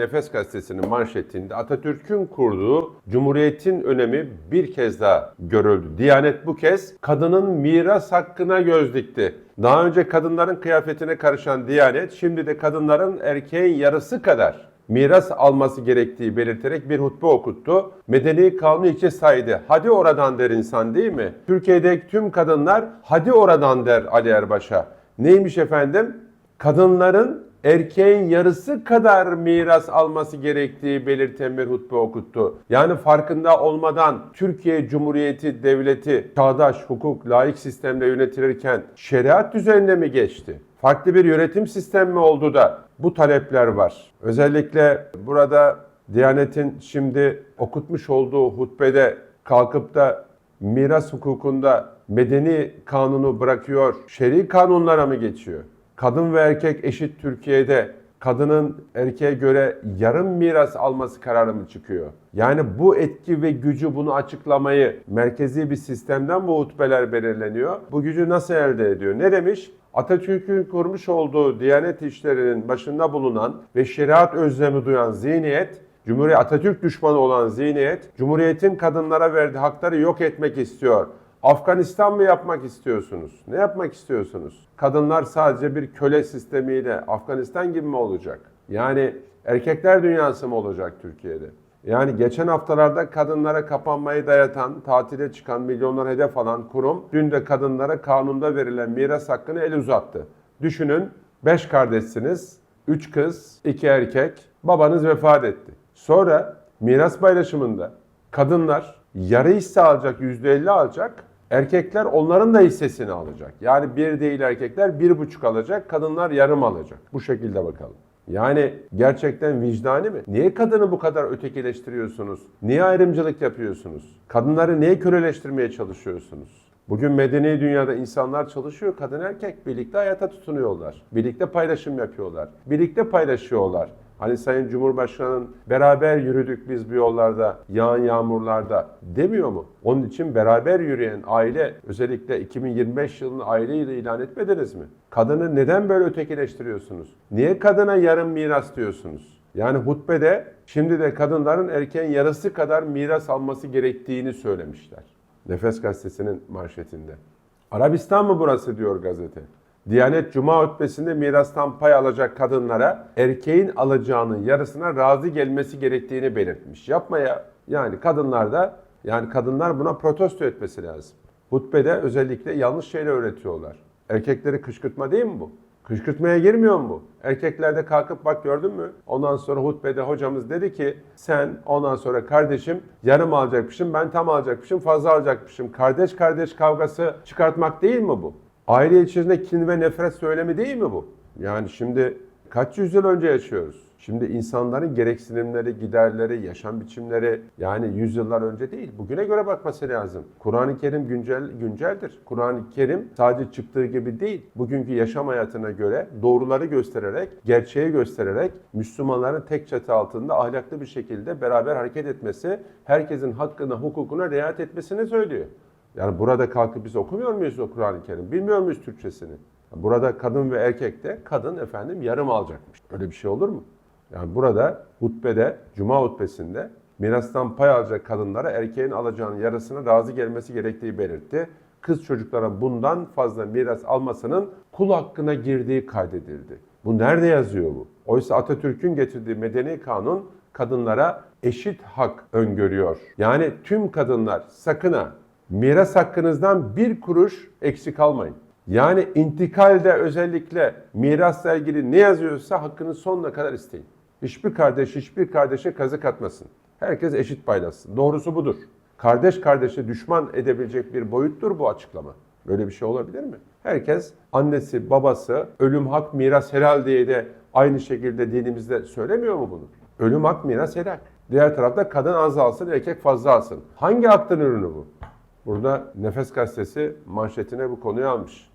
Nefes Gazetesi'nin manşetinde Atatürk'ün kurduğu Cumhuriyet'in önemi bir kez daha görüldü. Diyanet bu kez kadının miras hakkına göz dikti. Daha önce kadınların kıyafetine karışan Diyanet şimdi de kadınların erkeğin yarısı kadar miras alması gerektiği belirterek bir hutbe okuttu. Medeni kanunu içe saydı. Hadi oradan der insan değil mi? Türkiye'deki tüm kadınlar hadi oradan der Ali Erbaş'a. Neymiş efendim? Kadınların erkeğin yarısı kadar miras alması gerektiği belirten bir hutbe okuttu. Yani farkında olmadan Türkiye Cumhuriyeti Devleti çağdaş hukuk, layık sistemle yönetilirken şeriat düzenine mi geçti? Farklı bir yönetim sistemi mi oldu da bu talepler var. Özellikle burada Diyanet'in şimdi okutmuş olduğu hutbede kalkıp da miras hukukunda medeni kanunu bırakıyor, şer'i kanunlara mı geçiyor? Kadın ve erkek eşit Türkiye'de kadının erkeğe göre yarım miras alması kararı mı çıkıyor? Yani bu etki ve gücü bunu açıklamayı merkezi bir sistemden bu hutbeler belirleniyor. Bu gücü nasıl elde ediyor? Ne demiş? Atatürk'ün kurmuş olduğu Diyanet işlerinin başında bulunan ve şeriat özlemi duyan zihniyet Cumhuriyet Atatürk düşmanı olan zihniyet, Cumhuriyet'in kadınlara verdiği hakları yok etmek istiyor. Afganistan mı yapmak istiyorsunuz? Ne yapmak istiyorsunuz? Kadınlar sadece bir köle sistemiyle Afganistan gibi mi olacak? Yani erkekler dünyası mı olacak Türkiye'de? Yani geçen haftalarda kadınlara kapanmayı dayatan, tatile çıkan, milyonlar hedef alan kurum dün de kadınlara kanunda verilen miras hakkını el uzattı. Düşünün 5 kardeşsiniz, 3 kız, 2 erkek, babanız vefat etti. Sonra miras paylaşımında kadınlar yarı hisse alacak, %50 alacak, erkekler onların da hissesini alacak. Yani bir değil erkekler bir buçuk alacak, kadınlar yarım alacak. Bu şekilde bakalım. Yani gerçekten vicdani mi? Niye kadını bu kadar ötekileştiriyorsunuz? Niye ayrımcılık yapıyorsunuz? Kadınları niye köleleştirmeye çalışıyorsunuz? Bugün medeni dünyada insanlar çalışıyor, kadın erkek birlikte hayata tutunuyorlar. Birlikte paylaşım yapıyorlar. Birlikte paylaşıyorlar. Hani Sayın Cumhurbaşkanı'nın beraber yürüdük biz bu yollarda, yağan yağmurlarda demiyor mu? Onun için beraber yürüyen aile özellikle 2025 yılını aile yılı ilan etmediniz mi? Kadını neden böyle ötekileştiriyorsunuz? Niye kadına yarım miras diyorsunuz? Yani hutbede şimdi de kadınların erkeğin yarısı kadar miras alması gerektiğini söylemişler. Nefes gazetesinin manşetinde. Arabistan mı burası diyor gazete. Diyanet Cuma hutbesinde mirastan pay alacak kadınlara erkeğin alacağının yarısına razı gelmesi gerektiğini belirtmiş. Yapma ya. Yani kadınlar da yani kadınlar buna protesto etmesi lazım. Hutbede özellikle yanlış şeyler öğretiyorlar. Erkekleri kışkırtma değil mi bu? Kışkırtmaya girmiyor mu bu? Erkekler de kalkıp bak gördün mü? Ondan sonra hutbede hocamız dedi ki sen ondan sonra kardeşim yarım alacakmışım ben tam alacakmışım fazla alacakmışım. Kardeş kardeş kavgası çıkartmak değil mi bu? Aile içerisinde kin ve nefret söylemi değil mi bu? Yani şimdi kaç yüzyıl önce yaşıyoruz? Şimdi insanların gereksinimleri, giderleri, yaşam biçimleri yani yüzyıllar önce değil. Bugüne göre bakması lazım. Kur'an-ı Kerim güncel günceldir. Kur'an-ı Kerim sadece çıktığı gibi değil. Bugünkü yaşam hayatına göre doğruları göstererek, gerçeği göstererek Müslümanların tek çatı altında ahlaklı bir şekilde beraber hareket etmesi, herkesin hakkına, hukukuna riayet etmesini söylüyor. Yani burada kalkıp biz okumuyor muyuz o Kur'an-ı Kerim? Bilmiyor muyuz Türkçesini? Burada kadın ve erkek de kadın efendim yarım alacakmış. Öyle bir şey olur mu? Yani burada hutbede, cuma hutbesinde mirastan pay alacak kadınlara erkeğin alacağının yarısına razı gelmesi gerektiği belirtti. Kız çocuklara bundan fazla miras almasının kul hakkına girdiği kaydedildi. Bu nerede yazıyor bu? Oysa Atatürk'ün getirdiği medeni kanun kadınlara eşit hak öngörüyor. Yani tüm kadınlar sakın ha miras hakkınızdan bir kuruş eksik almayın. Yani intikalde özellikle mirasla ilgili ne yazıyorsa hakkını sonuna kadar isteyin. Hiçbir kardeş hiçbir kardeşe kazık atmasın. Herkes eşit paylaşsın. Doğrusu budur. Kardeş kardeşe düşman edebilecek bir boyuttur bu açıklama. Böyle bir şey olabilir mi? Herkes annesi, babası, ölüm hak, miras helal diye de aynı şekilde dinimizde söylemiyor mu bunu? Ölüm hak, miras helal. Diğer tarafta kadın az alsın, erkek fazla alsın. Hangi hakkın ürünü bu? Burada Nefes Gazetesi manşetine bu konuyu almış.